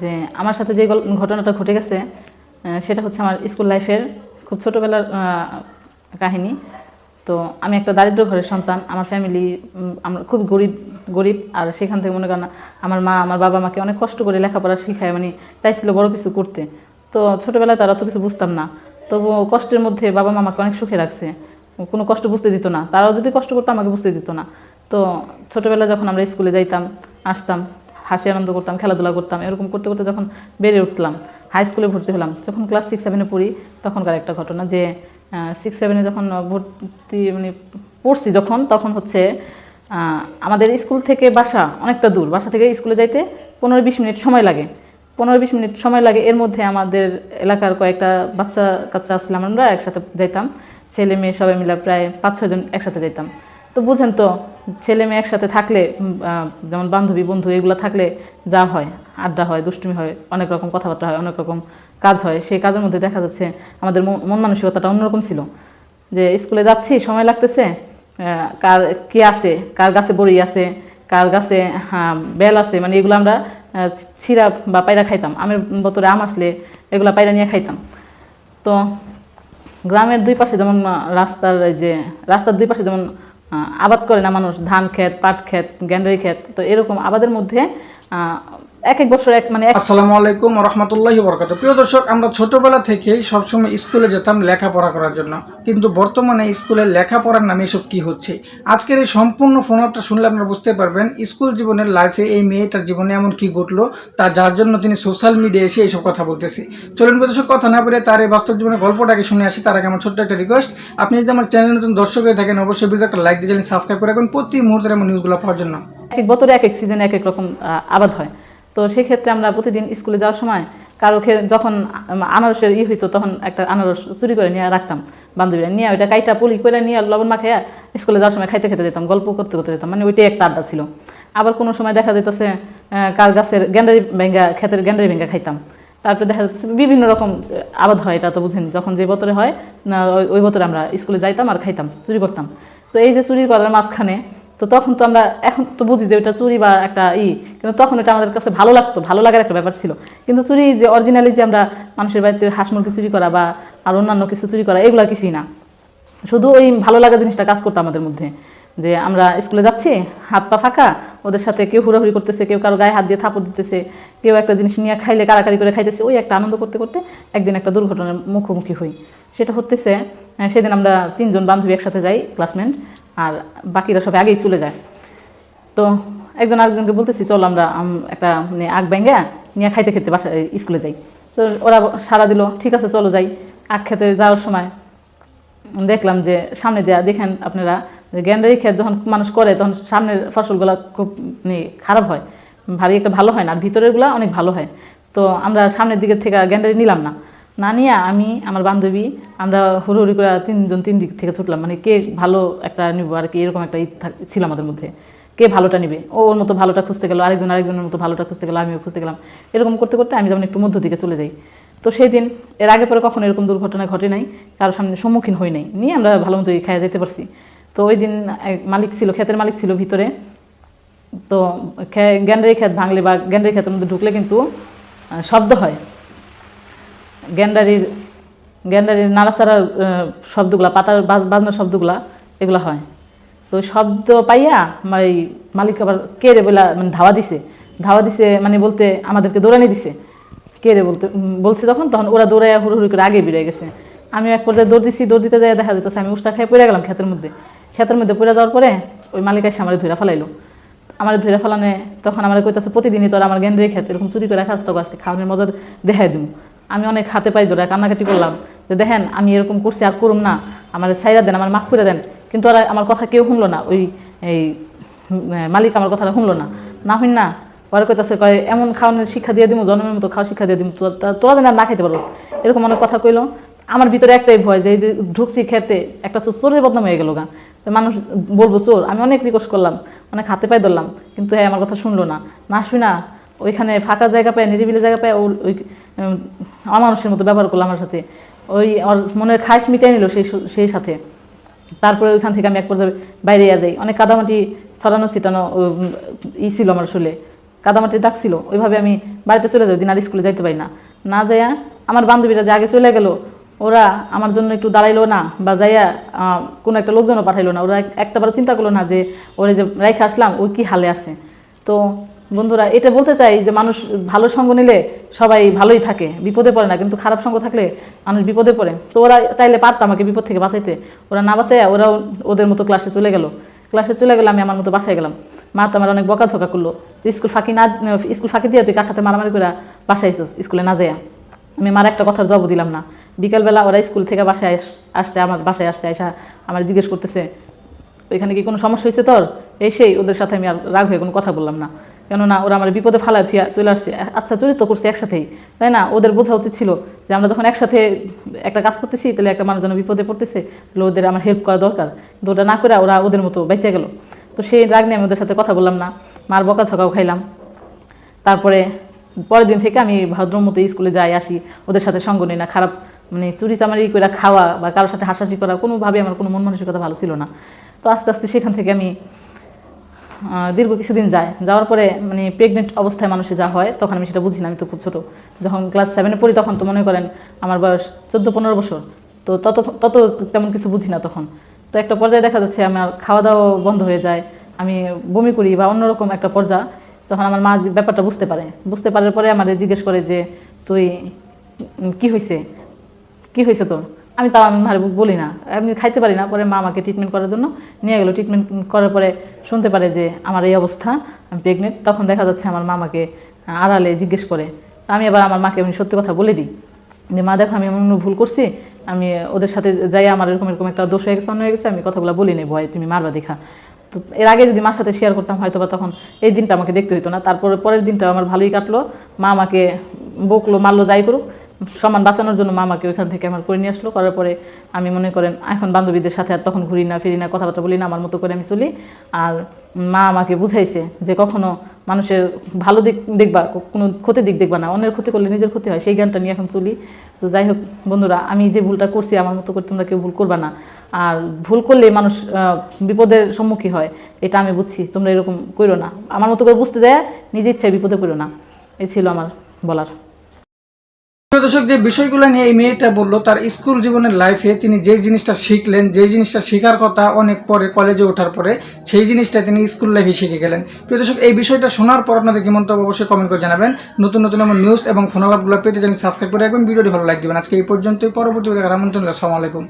যে আমার সাথে যে ঘটনাটা ঘটে গেছে সেটা হচ্ছে আমার স্কুল লাইফের খুব ছোটোবেলার কাহিনী। তো আমি একটা দারিদ্র ঘরের সন্তান, আমার ফ্যামিলি আমরা খুব গরিব গরিব, আর সেখান থেকে মনে করেন আমার মা, আমার বাবা মাকে অনেক কষ্ট করে লেখাপড়া শেখায় মানে চাইছিল বড় কিছু করতে। তো ছোটোবেলায় তারা তো কিছু বুঝতাম না। তবু কষ্টের মধ্যে বাবা মা আমাকে অনেক সুখে রাখছে। কোনো কষ্ট বুঝতে দিত না। তারাও যদি কষ্ট করতো, আমাকে বুঝতে দিত না। তো ছোটোবেলায় যখন আমরা স্কুলে যাইতাম, আসতাম হাসি আনন্দ করতাম, খেলাধুলা করতাম, এরকম করতে করতে যখন বেড়ে উঠলাম হাই স্কুলে ভর্তি হলাম, যখন ক্লাস সিক্স সেভেনে পড়ি, তখনকার একটা ঘটনা যে সিক্স সেভেনে যখন ভর্তি মানে পড়ছি যখন, তখন হচ্ছে আমাদের স্কুল থেকে বাসা অনেকটা দূর, বাসা থেকে স্কুলে যাইতে পনেরো বিশ মিনিট সময় লাগে। পনেরো বিশ মিনিট সময় লাগে, এর মধ্যে আমাদের এলাকার কয়েকটা বাচ্চা কাচ্চা আসলাম আমরা একসাথে যাইতাম ছেলে মেয়ে সবাই মিলে প্রায় পাঁচ ছজন একসাথে যাইতাম। তো বুঝেন তো, ছেলে মেয়ে একসাথে থাকলে যেমন বান্ধবী, বন্ধু, এগুলো থাকলে যা হয়, আড্ডা হয়, দুষ্টুমি হয়, অনেক রকম কথাবার্তা হয়, অনেক রকম কাজ হয়, সেই কাজের মধ্যে দেখা যাচ্ছে আমাদের মন মন মানসিকতাটা অন্যরকম ছিল। যে স্কুলে যাচ্ছি, সময় লাগতেছে কার কি আছে, কার গাছে বড়ি আছে, কার গাছে বেল আছে মানে এগুলো আমরা ছিঁড়া বা পায়রা খাইতাম। আমের বতরে আম আসলে এগুলো পায়রা নিয়ে খাইতাম। তো গ্রামের দুই পাশে যেমন রাস্তার যে, রাস্তার দুই পাশে যেমন আবাদ করে না মানুষ ধান ক্ষেত পাট ক্ষেত গ্যান্ডারি ক্ষেত তো এরকম আবাদের মধ্যে এক এক বছর এক মানে আসসালামু আলাইকুম রহমতুল্লাহি বরকাত প্রিয় দর্শক আমরা ছোটবেলা থেকেই সবসময় স্কুলে যেতাম লেখাপড়া করার জন্য। কিন্তু বর্তমানে স্কুলে লেখাপড়ার নামে এসব কি হচ্ছে? আজকের এই সম্পূর্ণ ফোনআপটা শুনলে আপনারা বুঝতে পারবেন স্কুল জীবনের লাইফে এই মেয়েটার জীবনে এমন কি ঘটলো তা যার জন্য তিনি সোশ্যাল মিডিয়ায় এসে এইসব কথা বলতেছে। চলুন প্রিয় দর্শক কথা না বলে তার এই বাস্তব জীবনের গল্পটাকে শুনে আসি। তার আগে আমার ছোট্ট একটা রিকোয়েস্ট আপনি যদি আমার চ্যানেল নতুন দর্শক হয়ে থাকেন অবশ্যই ভিডিও একটা লাইক দিয়ে চ্যানেল সাবস্ক্রাইব করে রাখবেন। প্রতি মুহূর্তের এমন নিউজগুলো পাওয়ার জন্য। এক এক বছরে এক এক সিজনে এক এক রকম আবাদ হয়। তো সেক্ষেত্রে আমরা প্রতিদিন স্কুলে যাওয়ার সময় কারও যখন আনারসের ই হইতো তখন একটা আনারস চুরি করে নিয়ে রাখতাম বান্ধবীরা। নিয়ে ওইটা কাইটা পুলি করে নিয়ে লবণ মাখাইয়া স্কুলে যাওয়ার সময় খাইতে খেতে যেতাম গল্প করতে করতে যেতাম মানে ওইটাই একটা আড্ডা ছিল। আবার কোনো সময় দেখা যেতেছে কার গাছের গ্যান্ডারি ভেঙ্গা, ক্ষেতের গ্যান্ডারি ভেঙ্গা খাইতাম। তারপরে দেখা যাচ্ছে বিভিন্ন রকম আবাদ হয় এটা তো বুঝেন, যখন যে বতরে হয় ওই- বছরে আমরা স্কুলে যাইতাম আর খাইতাম, চুরি করতাম। তো এই যে চুরি করার মাঝখানে তো তখন তো আমরা এখন তো বুঝি যে ওইটা চুরি বা একটা ই কিন্তু তখন এটা আমাদের কাছে ভালো লাগতো ভালো লাগার একটা ব্যাপার ছিল। কিন্তু চুরি যে অরিজিনালি যে আমরা মানুষের বাড়িতে হাঁস মুরগি চুরি করা বা আর অন্যান্য কিছু চুরি করা এগুলো কিছুই না। শুধু ওই ভালো লাগা জিনিসটা কাজ করতো আমাদের মধ্যে যে আমরা স্কুলে যাচ্ছি হাত পা ফাঁকা ওদের সাথে কেউ হুড়াহুড়ি করতেছে কেউ কারও গায়ে হাত দিয়ে থাপড় দিতেছে কেউ একটা জিনিস নিয়ে খাইলে কারাকারি করে খাইতেছে ওই একটা আনন্দ করতে করতে একদিন একটা দুর্ঘটনার মুখোমুখি হই। সেটা আহ, সেদিন আমরা তিনজন বান্ধবী একসাথে যাই ক্লাসমেট আর বাকিরা সবাই আগেই চলে যায়। তো একজন আরেকজনকে বলতেছি, চল আমরা একটা মানে আগ ব্যাঙ্গা নিয়ে খাইতে খেতে বাসা স্কুলে যাই। তো ওরা সারা দিল, ঠিক আছে, চলো যাই। আখ খেতে যাওয়ার সময় দেখলাম যে সামনে দেয়া, দেখেন আপনারা গ্যান্ডারি খেত যখন মানুষ করে, তখন সামনের ফসলগুলো খুব মানে খারাপ হয়। ভারী একটা ভালো হয় না, আর ভিতরেরগুলো অনেক ভালো হয়। তো আমরা সামনের দিকের থেকে গ্যান্ডারি নিলাম না। না নিয়ে আমি, আমার বান্ধবী, আমরা হুড়োহুড়ি করে তিনজন তিন দিক থেকে ছুটলাম। মানে কে ভালো একটা নিব আর কি এরকম একটা থাক- ছিল আমাদের মধ্যে। কে ভালোটা নিবে? ও ওর মতো ভালোটা খুঁজতে গেল, আরেকজন আরেকজনের মতো ভালোটা খুঁজতে গেল, আমিও খুঁজতে গেলাম। এরকম করতে করতে আমি যেমন একটু মধ্য দিকে চলে যাই। তো সেই দিন, এর আগে পরে কখনো এরকম দুর্ঘটনা ঘটে নাই কারোর সামনে সম্মুখীন হই নাই। নিয়ে আমরা ভালো মতো খাইয়া যেতে পারছি। তো ওই দিন মালিক ছিল, ক্ষেতের মালিক ছিল ভিতরে। তো গ্যান্ডারি ক্ষেত ভাঙলে বা, গ্যান্ডারি ক্ষেতের মধ্যে ঢুকলে কিন্তু শব্দ হয়। গ্যান্ডারির গ্যান্ডারির নাড়াচাড়ার শব্দগুলা, পাতার বাজ- বাজনার শব্দগুলা, এগুলো হয়। তো শব্দ পাইয়া এই মালিক আবার কে রে বলে মানে ধাওয়া দিছে। ধাওয়া দিছে মানে বলতে আমাদেরকে দৌড়ানি দিছে। কে রে বলতে বলছে যখন, তখন ওরা দৌড়াইয়া হুড়ুহুড়ি করে আগে বেরিয়ে গেছে। আমি এক পর্যায়ে দৌড় দিছি, দৌড় দিতে যাই দেখা যেতেছে আমি উষ্টা খেয়ে পড়ে গেলাম ক্ষেতের মধ্যে। ক্ষেতের মধ্যে পড়ে যাওয়ার পরে ওই মালিক এসে আমার ধরে ফেলাইলো। আমার ধরে ফেলানে তখন আমার কইতাছে, প্রতিদিনই তোর আমার গেন্দ্রে খেতে এরকম চুরি করে খাস তো আজকে খাওয়ানোর মজা দেখাই দিব আমি অনেক হাতে পাই ধরে কান্নাকাটি করলাম যে দেখেন, আমি এরকম করছি, আর করুম না। আমার সাইরা দেন, আমার মাফ করে দেন। কিন্তু ওরা আমার কথা কেউ শুনলো না। ওই, এই মালিক আমার কথাটা শুনলো না। না হইন না, পরে কইতাছে, কয়, এমন খাওয়ানোর শিক্ষা দিয়ে দিব জন্মের মতো খাওয়া শিক্ষা দিয়ে দিব তোরা যেন না খাইতে পারোস। এরকম অনেক কথা কইলো। আমার ভিতরে একটাই ভয় যে এই যে ঢুকছি খেতে, একটা চোর চোরের বদনাম হয়ে গেল গা। মানুষ বলব, চোর, আমি অনেক রিকোয়েস্ট করলাম, অনেক হাতে পায়ে ধরলাম, কিন্তু হ্যাঁ আমার কথা শুনলো না। না শুই না ওইখানে ফাঁকা জায়গা পায়, নিরিবিলি জায়গা পায় ও- ওই অমানুষের মতো ব্যবহার করল আমার সাথে। ওই ওর মনের খাইশ মিটাই নিল সেই সেই সাথে। তারপরে ওইখান থেকে আমি এক পর্যায়ে বাইরে যাই। অনেক কাদামাটি ছড়ানো, ছিটানো ই ছিল আমার শুলে কাদামাটি দাগ ছিল। ওইভাবে আমি বাড়িতে চলে যাই দিন আর স্কুলে যাইতে পারি না। না যাইয়া আমার বান্ধবীরা যে আগে চলে গেল, ওরা আমার জন্য একটু দাঁড়াইলো না বা যাইয়া কোনো একটা লোকজনও পাঠাইলো না। ওরা একটা বার চিন্তা করল না যে ওরা যে রেখে আসলাম, ওই কি হালে আছে? তো বন্ধুরা, এটা বলতে চাই যে মানুষ ভালো সঙ্গ নিলে সবাই ভালোই থাকে, বিপদে পড়ে না, কিন্তু খারাপ সঙ্গ থাকলে মানুষ বিপদে পড়ে। তো ওরা চাইলে পারতো আমাকে বিপদ থেকে বাঁচাইতে। ওরা না বাঁচাইয়া ওরাও ওদের মতো ক্লাসে চলে গেল। ক্লাসে চলে গেলে আমি আমার মতো বাসায় গেলাম। মা তো আমার অনেক বকাঝকা করল। স্কুল ফাঁকি না, স্কুল ফাঁকি দিয়ে তুই কার সাথে মারামারি করে বাসায় আইসোস স্কুলে না যাইয়া। আমি মার একটা কথার জবাব দিলাম না। বিকালবেলা ওরা স্কুল থেকে বাসায় আস- আসছে, আমার বাসায় আসছে, আইসা আমার জিজ্ঞেস করতেছে এখানে কি কোনো সমস্যা হয়েছে তোর? এই সেই ওদের সাথে আমি আর রাগ হয়ে কোনো কথা বললাম না। কেননা ওরা আমার বিপদে ফালা থুয়া চলে আসছে। আচ্ছা চরিত্র করছে একসাথেই, তাই না? ওদের বোঝা উচিত ছিল যে আমরা যখন একসাথে একটা কাজ করতেছি, তাহলে একটা মানুষ যেন বিপদে পড়তেছে, তাহলে ওদের আমার হেল্প করা দরকার। কিন্তু ওটা না করে ওরা ওদের মতো বেঁচে গেল। তো সেই রাগ নিয়ে আমি ওদের সাথে কথা বললাম না, মার বকা ছকাও খাইলাম। তারপরে পরের দিন থেকে আমি ভদ্র মতো স্কুলে যাই, আসি, ওদের সাথে সঙ্গ নিই না, খারাপ মানে চুরি চামারি করে খাওয়া বা কারোর সাথে হাসাহাসি করা কোনোভাবে আমার কোনো মন মানসিকতা ভালো ছিল না। তো আস্তে আস্তে সেখান থেকে আমি দীর্ঘ কিছুদিন যায়। যাওয়ার পরে মানে প্রেগনেন্ট অবস্থায় মানুষের যা হয়, তখন আমি সেটা বুঝি না, আমি তো খুব ছোটো। যখন ক্লাস সেভেনে পড়ি, তখন তো মনে করেন আমার বয়স চোদ্দ পনেরো বছর। তো তত তত তেমন কিছু বুঝি না তখন। তো একটা পর্যায়ে দেখা যাচ্ছে, আমার খাওয়া দাওয়া বন্ধ হয়ে যায়। আমি বমি করি বা অন্যরকম একটা পর্যায়ে। তখন আমার মা ব্যাপারটা বুঝতে পারে। বুঝতে পারার পরে আমার জিজ্ঞেস করে যে, তুই কি হয়েছে কি হয়েছে তোর? আমি তাও আমি মারে বলি না। আমি খাইতে পারি না, পরে মা আমাকে ট্রিটমেন্ট করার জন্য নিয়ে গেলো। ট্রিটমেন্ট করার পরে শুনতে পারে যে আমার এই অবস্থা, আমি প্রেগনেন্ট তখন দেখা যাচ্ছে আমার মামাকে আড়ালে জিজ্ঞেস করে। আমি আবার আমার মাকে আমি সত্যি কথা বলে দিই। যে, মা, দেখো, আমি এমন ভুল করছি। আমি ওদের সাথে যাই আমার এরকম এরকম একটা দোষ হয়ে গেছে অন্য হয়ে গেছে, আমি কথাগুলো বলি নেই, ভয় তুমি মারবা দেখা। তো এর আগে যদি মার সাথে শেয়ার করতাম হয়তো বা তখন এই দিনটা আমাকে দেখতে হতো না। তারপরে পরের দিনটা আমার ভালোই কাটলো। মা আমাকে বকলো, মারলো, যাই করুক। সমান বাঁচানোর জন্য মামাকে ওইখান থেকে আমার করে নিয়ে আসলো, করার পরে আমি মনে করেন, এখন বান্ধবীদের সাথে আর তখন ঘুরি না, ফিরি না, কথাবার্তা বলি না, আমার মতো করে আমি চলি। আর মা আমাকে বুঝাইছে যে কখনো মানুষের ভালো দিক দেখবা কোনো ক্ষতি দিক দেখবা না, অন্যের ক্ষতি করলে নিজের ক্ষতি হয়, সেই জ্ঞানটা নিয়ে এখন চলি। তো যাই হোক বন্ধুরা, আমি যে ভুলটা করছি আমার মতো করে তোমরা কেউ ভুল করবা না। আর ভুল করলে মানুষ বিপদের সম্মুখীন হয়, এটা আমি বুঝছি, তোমরা এরকম করো না। আমার মতো করে বুঝতে দেয়, নিজের ইচ্ছায় বিপদে পড়ো না। এই ছিল আমার বলার। দর্শক, যে বিষয়গুলো নিয়ে এই মেয়েটা বলল, তার স্কুল জীবনের লাইফে তিনি যে জিনিসটা শিখলেন যে জিনিসটা শেখার কথা অনেক পরে কলেজে ওঠার পরে, সেই জিনিসটা তিনি স্কুল লাইফে শিখে গেলেন। প্রিয় দর্শক, এই বিষয়টা শোনার পর আপনাদের কি মন্তব্য অবশ্যই কমেন্ট করে জানাবেন। নতুন নতুন আমার নিউজ এবং ফোনালাপগুলো পেতে জানি সাবস্ক্রাইব করে রাখবেন। ভিডিওটি ভালো দিবেন। আজকে এই পর্যন্তই। পরবর্তী আমন্ত্রণ। আসসালামু আলাইকুম।